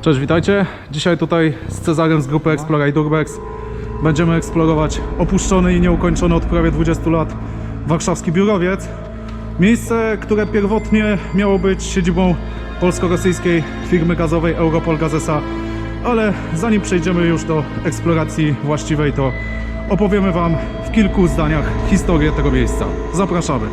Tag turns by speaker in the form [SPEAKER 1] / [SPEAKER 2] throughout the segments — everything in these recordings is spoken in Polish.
[SPEAKER 1] Cześć, witajcie. Dzisiaj tutaj z Cezarem z grupy Exploraj Durbex będziemy eksplorować opuszczony i nieukończony od prawie 20 lat warszawski biurowiec. Miejsce, które pierwotnie miało być siedzibą polsko-rosyjskiej firmy gazowej Europol Gazesa, ale zanim przejdziemy już do eksploracji właściwej, to opowiemy Wam w kilku zdaniach historię tego miejsca. Zapraszamy.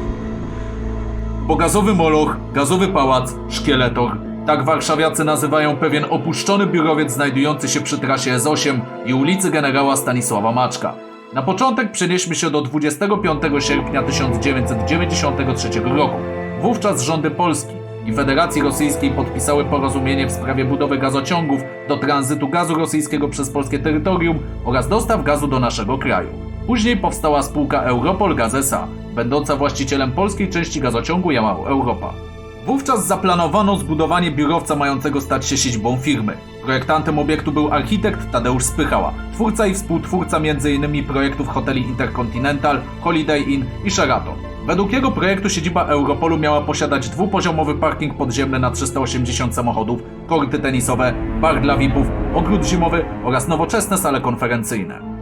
[SPEAKER 2] Bo gazowy moloch, gazowy pałac, szkieletor. Tak warszawiacy nazywają pewien opuszczony biurowiec znajdujący się przy trasie S8 i ulicy generała Stanisława Maczka. Na początek przenieśmy się do 25 sierpnia 1993 roku. Wówczas rządy Polski i Federacji Rosyjskiej podpisały porozumienie w sprawie budowy gazociągów do tranzytu gazu rosyjskiego przez polskie terytorium oraz dostaw gazu do naszego kraju. Później powstała spółka Europol Gaz S.A., będąca właścicielem polskiej części gazociągu Jamał Europa. Wówczas zaplanowano zbudowanie biurowca mającego stać się siedzibą firmy. Projektantem obiektu był architekt Tadeusz Spychała, twórca i współtwórca m.in. projektów hoteli Intercontinental, Holiday Inn i Sheraton. Według jego projektu siedziba Europolu miała posiadać dwupoziomowy parking podziemny na 380 samochodów, korty tenisowe, bar dla VIP-ów, ogród zimowy oraz nowoczesne sale konferencyjne.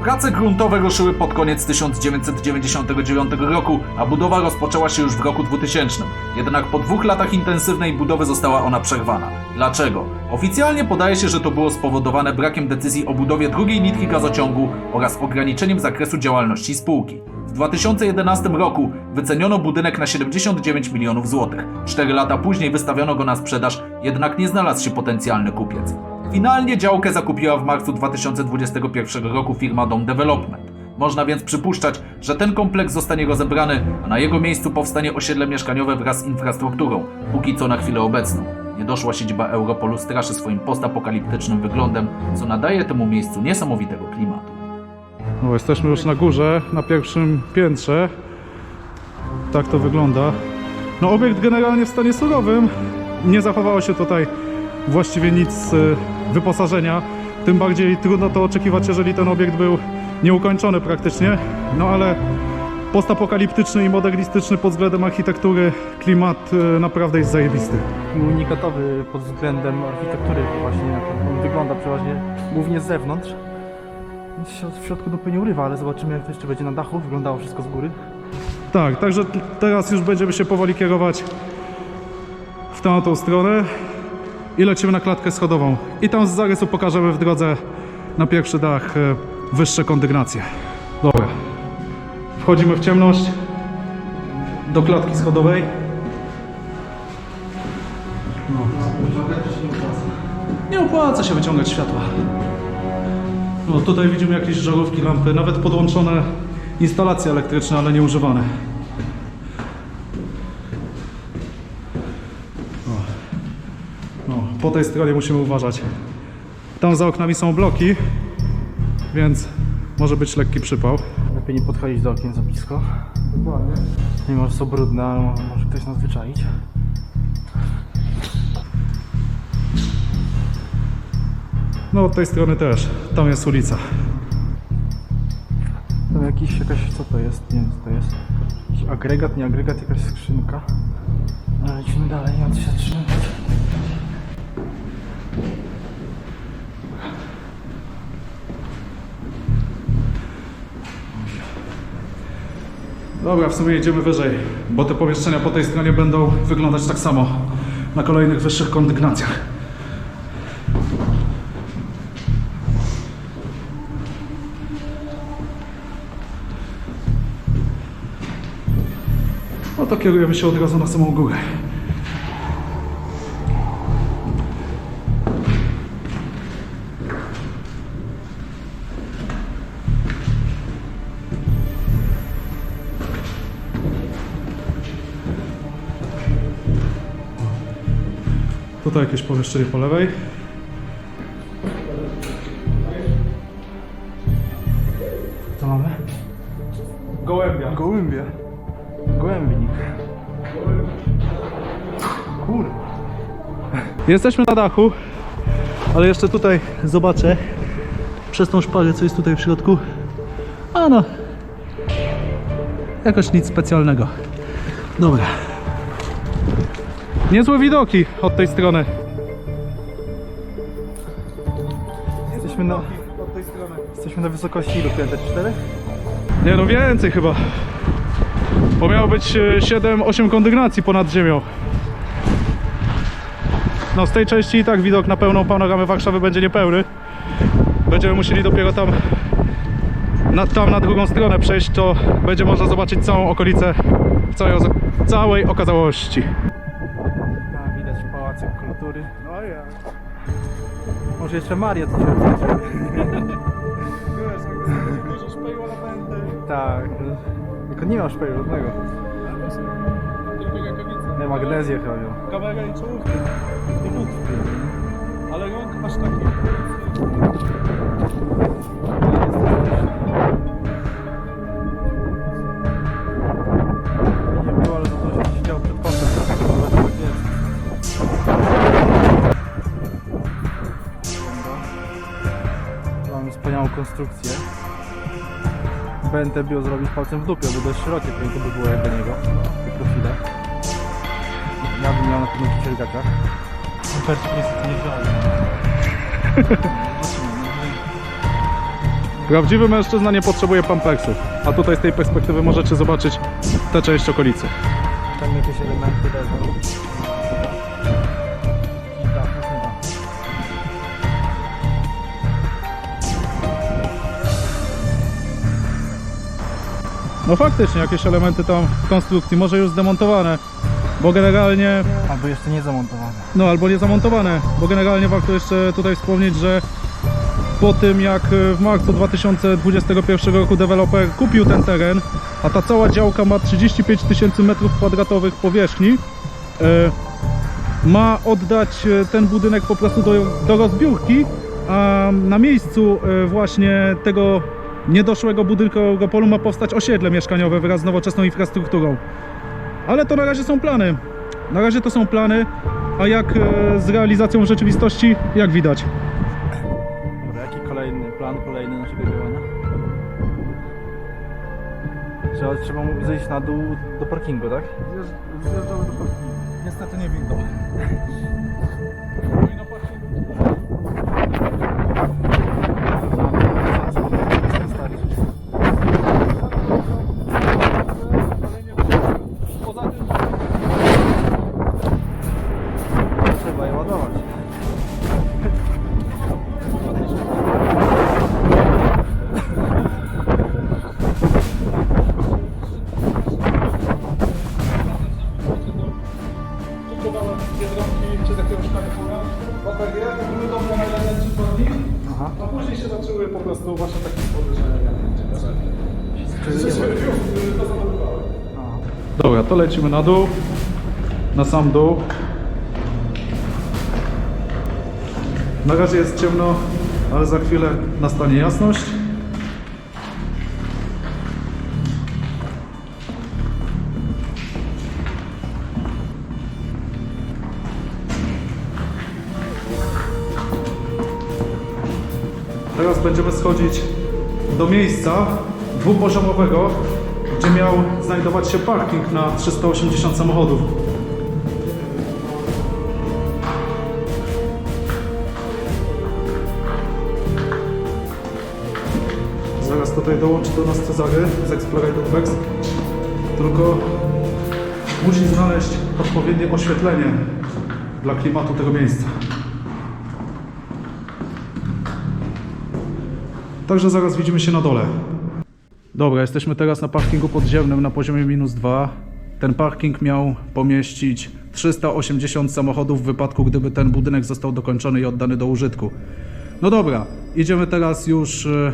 [SPEAKER 2] Prace gruntowe ruszyły pod koniec 1999 roku, a budowa rozpoczęła się już w roku 2000. Jednak po dwóch latach intensywnej budowy została ona przerwana. Dlaczego? Oficjalnie podaje się, że to było spowodowane brakiem decyzji o budowie drugiej nitki gazociągu oraz ograniczeniem zakresu działalności spółki. W 2011 roku wyceniono budynek na 79 milionów złotych. Cztery lata później wystawiono go na sprzedaż, jednak nie znalazł się potencjalny kupiec. Finalnie działkę zakupiła w marcu 2021 roku firma Dom Development. Można więc przypuszczać, że ten kompleks zostanie rozebrany, a na jego miejscu powstanie osiedle mieszkaniowe wraz z infrastrukturą, póki co na chwilę obecną. Niedoszła siedziba Europolu straszy swoim postapokaliptycznym wyglądem, co nadaje temu miejscu niesamowitego klimatu.
[SPEAKER 1] No, jesteśmy już na górze, na pierwszym piętrze. Tak to wygląda. No, obiekt generalnie w stanie surowym. Nie zachowało się tutaj właściwie nic z y, wyposażenia. Tym bardziej trudno to oczekiwać, jeżeli ten obiekt był nieukończony praktycznie. No ale postapokaliptyczny i modernistyczny pod względem architektury klimat y, naprawdę jest zajebisty.
[SPEAKER 3] unikatowy pod względem architektury właśnie jak on wygląda przeważnie głównie z zewnątrz. W środku dupy nie urywa, ale zobaczymy jak to jeszcze będzie na dachu, wyglądało wszystko z góry.
[SPEAKER 1] Tak, także teraz już będziemy się powoli kierować w tę tą stronę i lecimy na klatkę schodową. I tam z zarysu pokażemy w drodze na pierwszy dach e, wyższe kondygnacje. Dobra. Wchodzimy w ciemność do klatki schodowej. No. Nie opłaca się wyciągać światła. No tutaj widzimy jakieś żarówki, lampy, nawet podłączone instalacje elektryczne, ale nieużywane. O. No, po tej stronie musimy uważać. Tam za oknami są bloki, więc może być lekki przypał.
[SPEAKER 3] Lepiej nie podchodzić do okien za blisko. Dokładnie. Mimo, że są brudne, ale mo- może ktoś nas wyczaić.
[SPEAKER 1] No od tej strony też. Tam jest ulica.
[SPEAKER 3] Tam jakiś, jakaś, co to jest? Nie wiem co to jest. Jakiś agregat, nie agregat, jakaś skrzynka. Ale lecimy dalej, co się zatrzymać.
[SPEAKER 1] Dobra, w sumie jedziemy wyżej, bo te pomieszczenia po tej stronie będą wyglądać tak samo na kolejnych wyższych kondygnacjach. No to kierujemy się od razu na samą górę. Tutaj jakieś pomieszczenie po lewej.
[SPEAKER 3] Co mamy?
[SPEAKER 1] Gołębia.
[SPEAKER 3] Gołębie. Gołębnik. Kurde.
[SPEAKER 1] Jesteśmy na dachu, ale jeszcze tutaj zobaczę przez tą szparę, co jest tutaj w środku. A no, jakoś nic specjalnego. Dobra. Niezłe widoki od tej strony.
[SPEAKER 3] jesteśmy na, jesteśmy na wysokości ilu? 504?
[SPEAKER 1] Nie no więcej chyba. Bo miało być e, 7-8 kondygnacji ponad ziemią. No z tej części i tak widok na pełną panoramę Warszawy będzie niepełny. Będziemy musieli dopiero tam na, tam na drugą stronę przejść, to będzie można zobaczyć całą okolicę w całej, całej okazałości.
[SPEAKER 3] Może jeszcze Maria tu się odznaczy. Tak. no. Tylko nie ma szpeju żadnego. Nie, magnezję chyba miał.
[SPEAKER 1] Kamera i czołówki. I but. Ale rąk aż taki.
[SPEAKER 3] Konstrukcję. Będę bio zrobić palcem w dupie, bo dość szerokie to by było jak do niego. Te profile. Ja bym miał na pewno w cielgakach. Supercik niestety nie.
[SPEAKER 1] Prawdziwy mężczyzna nie potrzebuje pampersów. A tutaj z tej perspektywy możecie zobaczyć tę część okolicy.
[SPEAKER 3] Tam jakieś elementy leżą.
[SPEAKER 1] No faktycznie, jakieś elementy tam w konstrukcji, może już zdemontowane, bo generalnie,
[SPEAKER 3] Albo jeszcze nie zamontowane.
[SPEAKER 1] no albo nie zamontowane, bo generalnie warto jeszcze tutaj wspomnieć, że po tym jak e, w marcu 2021 roku deweloper kupił ten teren, a ta cała działka ma 35 tysięcy metrów kwadratowych powierzchni, e, ma oddać e, ten budynek po prostu do, do rozbiórki, a na miejscu właśnie tego niedoszłego budynkowego polu ma powstać osiedle mieszkaniowe wraz z nowoczesną infrastrukturą. Ale to na razie są plany. Na razie to są plany, a jak e, z realizacją w rzeczywistości, jak widać.
[SPEAKER 3] Dobra, jaki kolejny plan, kolejny naszego działania? Trzeba, trzeba mu zejść na dół do parkingu, tak?
[SPEAKER 1] Zjeżdżamy do parkingu. Niestety nie windą. Dobra, to lecimy na dół, na sam dół. Na razie jest ciemno, ale za chwilę nastanie jasność. Teraz będziemy schodzić do miejsca dwupoziomowego, gdzie miał znajdować się parking na 380 samochodów. Zaraz tutaj dołączy do nas Cezary z Explorator Vex. Tylko musi znaleźć odpowiednie oświetlenie dla klimatu tego miejsca. Także zaraz widzimy się na dole. Dobra, jesteśmy teraz na parkingu podziemnym na poziomie minus 2. Ten parking miał pomieścić 380 samochodów w wypadku, gdyby ten budynek został dokończony i oddany do użytku. No dobra, idziemy teraz już e,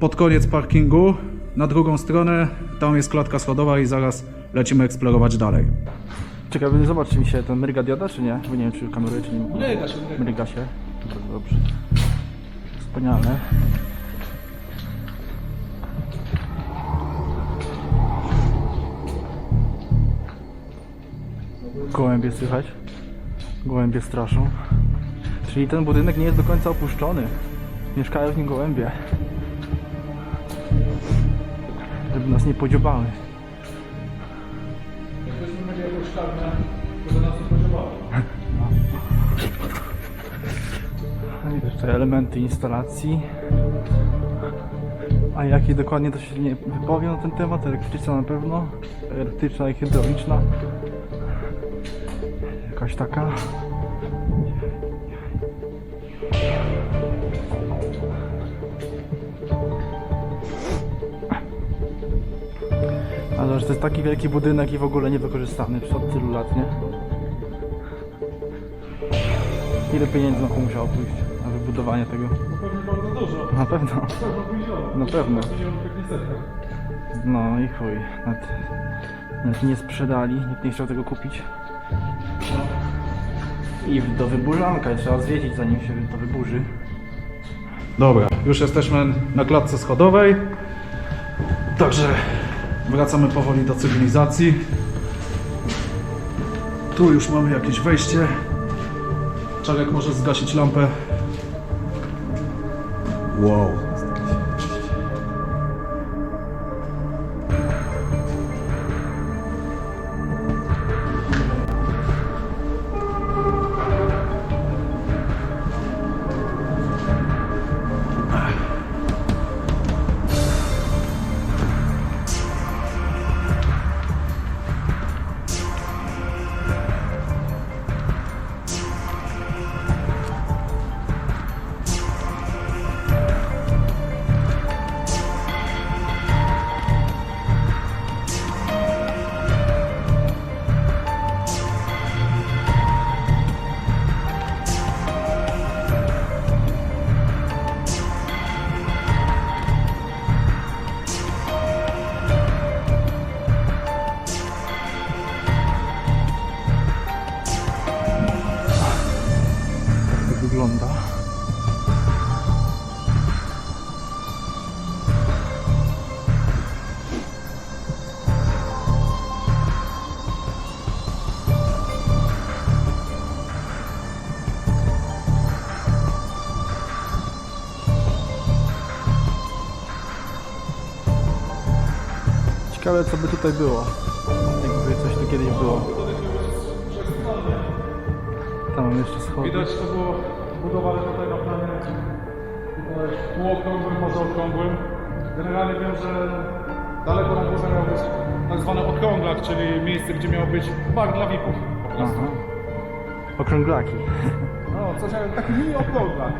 [SPEAKER 1] pod koniec parkingu, na drugą stronę. Tam jest klatka schodowa i zaraz lecimy eksplorować dalej.
[SPEAKER 3] Czekaj, by zobacz czy mi się ten mryga dioda, czy nie? Bo nie wiem, czy kameruje, czy nie.
[SPEAKER 1] Mryga się, mryga.
[SPEAKER 3] Mryga się. Dobrze. Wspaniale. Gołębie słychać. Gołębie straszą. Czyli ten budynek nie jest do końca opuszczony. Mieszkają w nim gołębie. Żeby nas nie podziobały. Jeszcze elementy instalacji. A jakie dokładnie to się nie wypowiem na ten temat. Elektryczna na pewno. Elektryczna i hydrauliczna. Jakaś taka. Ale że to jest taki wielki budynek i w ogóle niewykorzystany przez od tylu lat, nie? Ile pieniędzy na to musiało pójść na wybudowanie tego?
[SPEAKER 1] Pewnie bardzo dużo.
[SPEAKER 3] Na pewno. Na pewno. No i chuj. Nawet nie sprzedali, nikt nie chciał tego kupić. I do wyburzanka trzeba zwiedzić zanim się to wyburzy.
[SPEAKER 1] Dobra, już jesteśmy na klatce schodowej. Także wracamy powoli do cywilizacji. Tu już mamy jakieś wejście. Czarek może zgasić lampę. Wow.
[SPEAKER 3] Wygląda. Ciekawe co by tutaj było. Jakby coś tu kiedyś było. Tam jeszcze schody.
[SPEAKER 1] Widać, to było budowane tutaj na planie półokrągłym, może okrągłym. Generalnie wiem, że daleko na górze miał być tak zwany okrąglak, czyli miejsce, gdzie miał być bar dla VIP-ów. po prostu.
[SPEAKER 3] Aha. Okrąglaki.
[SPEAKER 1] No, coś jak taki mini okrąglak.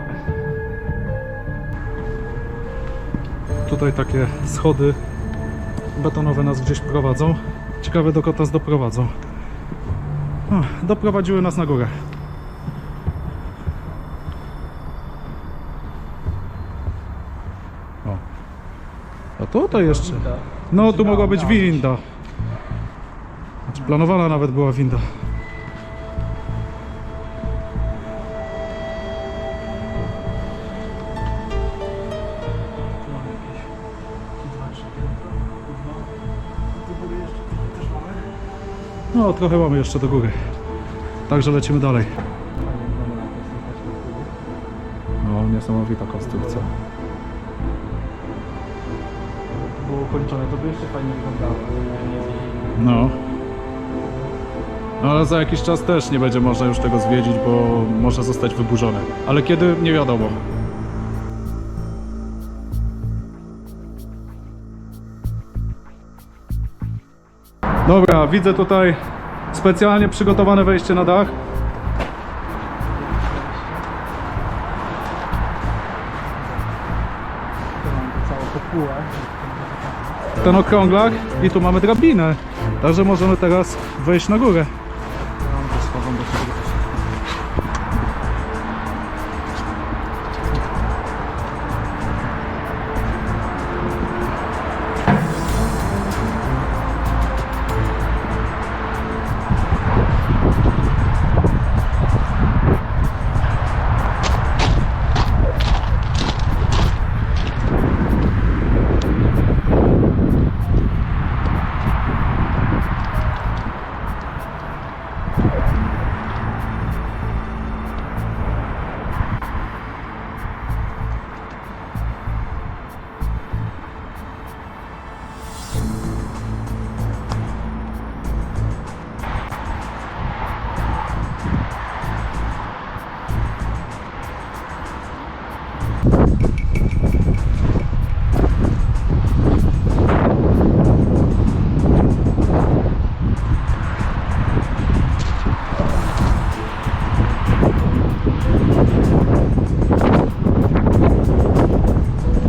[SPEAKER 1] Tutaj takie schody betonowe nas gdzieś prowadzą. Ciekawe dokąd nas doprowadzą. O, doprowadziły nas na górę. O. Tutaj jeszcze. No, tu mogła być winda. Znaczy, planowana nawet była winda. No, trochę mamy jeszcze do góry. Także lecimy dalej. No, niesamowita konstrukcja.
[SPEAKER 3] Było ukończone, to by jeszcze fajnie wyglądało.
[SPEAKER 1] No. No, ale za jakiś czas też nie będzie można już tego zwiedzić, bo może zostać wyburzone. Ale kiedy? Nie wiadomo. Dobra, widzę tutaj specjalnie przygotowane wejście na dach. Ten okrąglak i tu mamy drabinę. Także możemy teraz wejść na górę.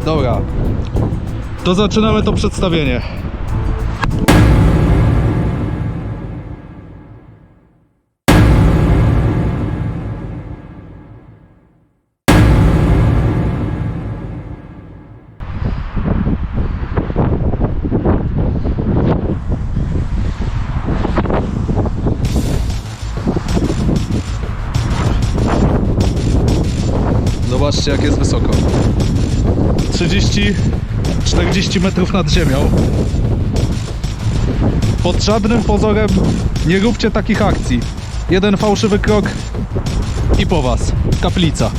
[SPEAKER 1] Dobra. To zaczynamy to przedstawienie. Zobaczcie jak jest wysoko. 30-40 metrów nad ziemią. Pod żadnym pozorem nie róbcie takich akcji. Jeden fałszywy krok i po was. Kaplica.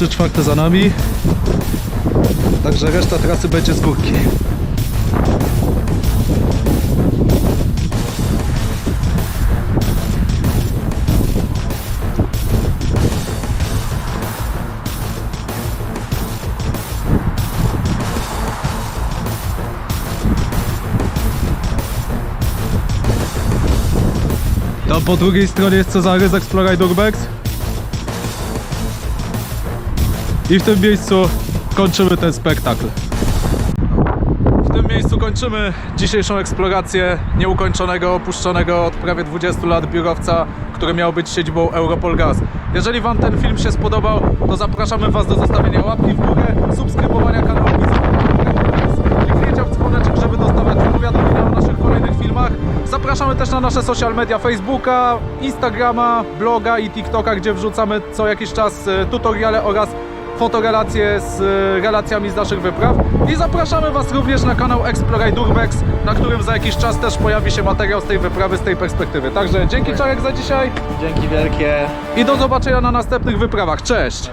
[SPEAKER 1] 3 czwarte za nami. Także reszta trasy będzie z górki. Tam po drugiej stronie jest Cezary z Exploraj Durbex. I w tym miejscu kończymy ten spektakl. W tym miejscu kończymy dzisiejszą eksplorację nieukończonego, opuszczonego od prawie 20 lat biurowca, który miał być siedzibą Europol Gas. Jeżeli Wam ten film się spodobał, to zapraszamy Was do zostawienia łapki w górę, subskrybowania kanału i kliknięcia w dzwoneczek, żeby dostawać powiadomienia o naszych kolejnych filmach. Zapraszamy też na nasze social media Facebooka, Instagrama, bloga i TikToka, gdzie wrzucamy co jakiś czas e, tutoriale oraz fotorelacje z relacjami z naszych wypraw. I zapraszamy Was również na kanał Exploraj Durbex, na którym za jakiś czas też pojawi się materiał z tej wyprawy, z tej perspektywy. Także dzięki Czarek za dzisiaj
[SPEAKER 3] Dzięki wielkie.
[SPEAKER 1] i do zobaczenia na następnych wyprawach. Cześć!